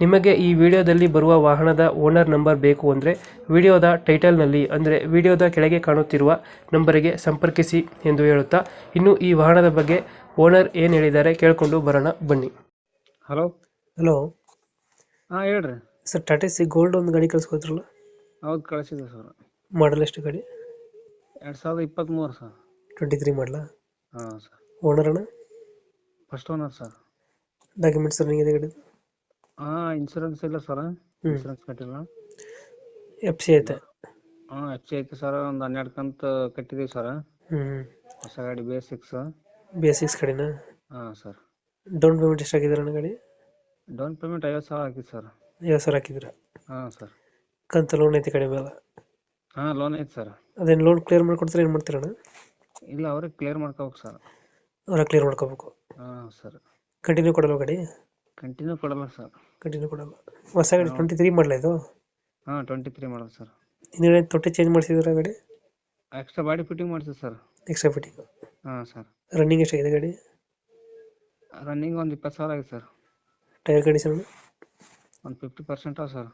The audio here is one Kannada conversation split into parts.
ನಿಮಗೆ ಈ ವಿಡಿಯೋದಲ್ಲಿ ಬರುವ ವಾಹನದ ಓನರ್ ನಂಬರ್ ಬೇಕು ಅಂದರೆ ವಿಡಿಯೋದ ಟೈಟಲ್ನಲ್ಲಿ ಅಂದರೆ ವಿಡಿಯೋದ ಕೆಳಗೆ ಕಾಣುತ್ತಿರುವ ನಂಬರಿಗೆ ಸಂಪರ್ಕಿಸಿ ಎಂದು ಹೇಳುತ್ತಾ ಇನ್ನು ಈ ವಾಹನದ ಬಗ್ಗೆ ಓನರ್ ಏನು ಹೇಳಿದ್ದಾರೆ ಕೇಳಿಕೊಂಡು ಬರೋಣ ಬನ್ನಿ. ಹಲೋ? ಹಲೋ? ಹಾಂ ಹೇಳ್ರಿ. ಸರ್ ಟಾಟಾ ಸಿ ಗೋಲ್ಡ್ ಒಂದು ಗಾಡಿ ಕಳಿಸ್ಕೊತಿರಲ್ಲ ಹೌದು ಕಳಿಸಿದೆ ಸರ್. ಮಾಡಲ್ ಎಷ್ಟು ಗಾಡಿ? ಎರಡು ಸಾವಿರದ ಇಪ್ಪತ್ತ್ಮೂರು ಸರ್. ಟ್ವೆಂಟಿ ತ್ರೀ ಮಾಡಲ? ಹಾಂ ಸರ್. ಓನರ್ ಅಣ್ಣ? First owner sir. Documents sir ಇದೆ ಗಾಡಿ ಹಾಂ ಇನ್ಶೂರೆನ್ಸ್ ಇಲ್ಲ ಸರ್ ಇನ್ಶೂರೆನ್ಸ್ ಕಟ್ಟಿಲ್ಲ. ಎಫ್ ಸಿ ಐತೆ. ಹಾ ಎಫ್ ಸಿ ಐತೆ ಸರ್ ಒಂದು ಹನ್ನೆರಡು ಕಂತ ಕಟ್ಟಿದೀವಿ ಸರ್ ಹ್ಞೂ ಹೊಸ ಗಾಡಿ ಬೇಸಿಕ್ಸ್ ಬೇಸಿಕ್ಸ್ ಕಡೆನಾ? ಹಾ ಸರ್ ಡೌನ್ ಪೇಮೆಂಟ್ ಎಷ್ಟು ಹಾಕಿದ್ರ ಅಣ್ಣ ಗಾಡಿ? ಡೌನ್ ಪೇಮೆಂಟ್ ಐವತ್ತು ಸಾವಿರ ಹಾಕಿದ್ದು ಸರ್ ಐವತ್ತು ಸಾವಿರ ಹಾಕಿದ್ರ? ಹಾ ಸರ್ ಕಂತ ಲೋನ್ ಐತೆ ಕಡಿಮೆ ಅಲ್ಲ? ಹಾ ಲೋನ್ ಐತೆ ಸರ್ ಅದೇನು ಲೋನ್ ಕ್ಲಿಯರ್ ಮಾಡ್ಕೊಡ್ತಾರೆ ಏನು ಮಾಡ್ತೀರಣ್ಣ ಇಲ್ಲ ಅವ್ರಿಗೆ ಕ್ಲಿಯರ್ ಮಾಡ್ಕೋಬೇಕು ಸರ್ ಅವ್ರ ಕ್ಲಿಯರ್ ಮಾಡ್ಕೋಬೇಕು. ಹಾಂ ಸರ್ ಕಂಟಿನ್ಯೂ ಕೊಡಲ್ವಾ ಗಾಡಿ? ಕಂಟಿನ್ಯೂ ಕೊಡಲ್ಲ ಸರ್ ಕಂಟಿನ್ಯೂ ಕೊಡಲ್ಲ. ಹೊಸ ಗಾಡಿ ಟ್ವೆಂಟಿ ತ್ರೀ ಮಾಡಲ ಇದು? ಹಾಂ ಟ್ವೆಂಟಿ ತ್ರೀ ಮಾಡಲ್ಲ ಸರ್ ಇನ್ನೇನು ತೊಟ್ಟಿ ಚೇಂಜ್ ಮಾಡಿಸಿದ್ರ ಗಾಡಿ? ಎಕ್ಸ್ಟ್ರಾ ಬಾಡಿ ಫಿಟ್ಟಿಂಗ್ ಮಾಡ್ತೀವಿ ಸರ್ ಎಕ್ಸ್ಟ್ರಾ ಫಿಟ್ಟಿಂಗ್ ಹಾಂ ಸರ್ ರನ್ನಿಂಗ್ ಎಷ್ಟಾಗಿದೆ ಗಾಡಿ? ರನ್ನಿಂಗ್ ಒಂದು ಇಪ್ಪತ್ತು ಸಾವಿರ ಆಗಿದೆ ಸರ್ ಟೈರ್ ಕಂಡೀಷನ್ ಒಂದು ಫಿಫ್ಟಿ ಪರ್ಸೆಂಟ್ ಅವ ಸರ್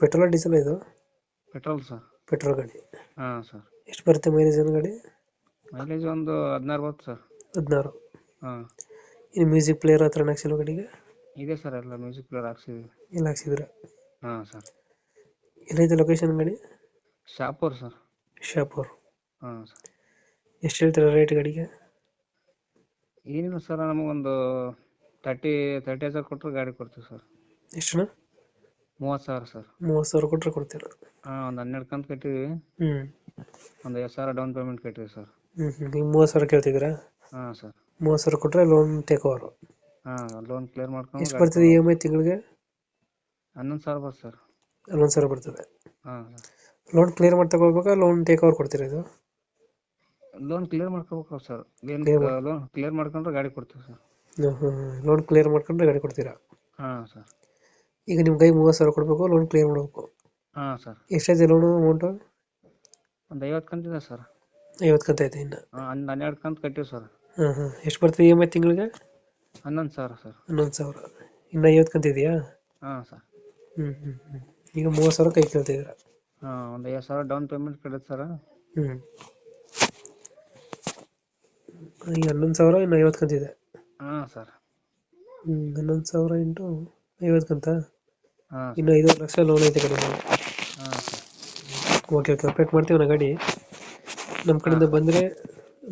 ಪೆಟ್ರೋಲ್ ಡೀಸೆಲ್ ಇದು? ಪೆಟ್ರೋಲ್ ಸರ್ ಪೆಟ್ರೋಲ್ ಗಾಡಿ. ಹಾಂ ಸರ್ ಎಷ್ಟು ಬರುತ್ತೆ ಮೈಲೇಜ್ ಏನು ಗಾಡಿ? ಮೈಲೇಜ್ ಒಂದು ಹದಿನಾರು ಬರುತ್ತೆ ಸರ್ ಹದಿನಾರು. ಹಾಂ. ಇನ್ನು ಮ್ಯೂಸಿಕ್ ಪ್ಲೇಯರ್ ಹತ್ರ ಹಾಕ್ಸಿಲ್ಲ ಗಾಡಿಗೆ? ಇದೆ ಸರ್ ಎಲ್ಲ ಮ್ಯೂಸಿಕ್ ಪ್ಲೇಯರ್ ಹಾಕ್ಸಿದ್ದೀವಿ ಎಲ್ಲ ಹಾಕ್ಸಿದ್ರ ಹಾಂ ಸರ್. ಎಲ್ಲೈತೆ ಲೊಕೇಶನ್ ಗಾಡಿ? ಶಾಪೂರ್ ಸರ್. ಶಾಪೂರ್. ಹಾಂ ಸರ್. ಎಷ್ಟು ಹೇಳ್ತೀರಾ ರೇಟ್ ಗಾಡಿಗೆ? ಏನಿಲ್ಲ ಸರ್ ನಮಗೊಂದು ತರ್ಟಿ ತರ್ಟಿ ಹಜಾರ್ ಕೊಟ್ಟರೆ ಗಾಡಿ ಕೊಡ್ತೀವಿ ಸರ್. ಎಷ್ಟು ಮೂವತ್ತು ಸಾವಿರ ಸರ್. ಮೂವತ್ತು ಸಾವಿರ ಕೊಟ್ಟರೆ ಕೊಡ್ತೀರಾ? ಹಾಂ ಒಂದು ಹನ್ನೆರಡು ಕಂತು ಕಟ್ಟಿವಿ ಹ್ಞೂ ಒಂದು ಐವತ್ತು ಸಾವಿರ ಡೌನ್ ಪೇಮೆಂಟ್ ಕಟ್ಟಿವಿ ಸರ್. ಹ್ಞೂ ಹ್ಞೂ ಈಗ ಮೂವತ್ತು ಸಾವಿರ ಕೇಳ್ತಿದ್ದೀರಾ? ಹಾಂ ಸರ್. ಮೂವತ್ತು ಸಾವಿರ ಕೊಟ್ಟರೆ ಲೋನ್ ಟೇಕ್ ಓವರು ಹಾಂ ಲೋನ್ ಕ್ಲಿಯರ್ ಎಷ್ಟು ಮಾಡ್ಕೊಂಡು ಬರ್ತದೆ ಇ ಎಂ ಐ ತಿಂಗಳಿಗೆ? ಹನ್ನೊಂದು ಸಾವಿರ ಬರುತ್ತೆ ಸರ್. ಹನ್ನೊಂದು ಸಾವಿರ ಬರ್ತದೆ. ಹಾಂ ಲೋನ್ ಕ್ಲಿಯರ್ ಮಾಡಿ ತಗೋಬೇಕಾ ಲೋನ್ ಟೇಕ್ ಓವರ್ ಕೊಡ್ತೀರಾ ಇದು? ಲೋನ್ ಕ್ಲಿಯರ್ ಮಾಡ್ಕೋಬೇಕು ಸರ್. ಏನು ಲೋನ್ ಕ್ಲಿಯರ್ ಮಾಡ್ಕೊಂಡ್ರೆ ಗಾಡಿ ಕೊಡ್ತೀವಿ ಸರ್. ಲೋನ್ ಕ್ಲಿಯರ್ ಮಾಡ್ಕೊಂಡ್ರೆ ಗಾಡಿ ಕೊಡ್ತೀರಾ? ಹಾಂ ಸರ್. ಈಗ ನಿಮ್ಮ ಕೈ ಮೂವತ್ತು ಸಾವಿರ ಕೊಡಬೇಕು ಲೋನ್ ಕ್ಲಿಯರ್ ಮಾಡಬೇಕು. ಹಾಂ ಸರ್. ಎಷ್ಟಿದೆ ಲೋನು ಅಮೌಂಟು ಒಂದು ಐವತ್ತು ಕಂತಿದೆ ಸರ್. ಐವತ್ತು ಕಂತ ಐತೆ ಇನ್ನು? ಹನ್ನೆರಡು ಕಂತು ಕಟ್ಟಿವಿ ಸರ್. ಹಾಂ ಹಾಂ ಎಷ್ಟು ಬರ್ತದೆ ಇ ಎಂ ಐ ತಿಂಗಳಿಗೆ? ಹನ್ನೊಂದು ಸಾವಿರ ಸರ್. ಹನ್ನೊಂದು ಸಾವಿರ. ಇನ್ನು ಐವತ್ತು ಕಂತಿದೆಯಾ? ಹಾಂ ಸರ್. ಹ್ಞೂ ಹ್ಞೂ ಹ್ಞೂ ಈಗ ಮೂವತ್ತು ಸಾವಿರ ಕೈ ಕೇಳ್ತಿದ್ದೀರ ಹಾಂ ಒಂದು ಐವತ್ತು ಸಾವಿರ ಡೌನ್ ಪೇಮೆಂಟ್ ಕಟ್ಟುತ್ತೆ ಸರ್. ಹ್ಞೂ ಈಗ ಹನ್ನೊಂದು ಸಾವಿರ ಇನ್ನು ಐವತ್ತು ಕಂತಿದೆ. ಹಾಂ ಸರ್. ಹ್ಞೂ ಹನ್ನೊಂದು ಸಾವಿರ ಇಂಟು ಐವತ್ತು ಕಂತ? ಹಾಂ ಇನ್ನು ಐದು ಲಕ್ಷ ಲೋನ್ ಐತೆ ಕಡಿಮೆ ಹಾಂ ಸರ್. ಓಕೆ ಓಕೆ ಅಪ್ಡೇಟ್ ಮಾಡ್ತೀವಿ ನಾ ಗಾಡಿ. ನಮ್ಮ ಕಡೆಯಿಂದ ಬಂದರೆ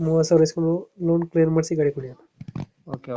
ಮೂವತ್ತು ಸಾವಿರ ಇಸ್ಕೊಂಡು ಲೋನ್ ಕ್ಲಿಯರ್ ಮಾಡಿಸಿ ಗಾಡಿ ಕೊಡಿ ಓಕೆ ಓಕೆ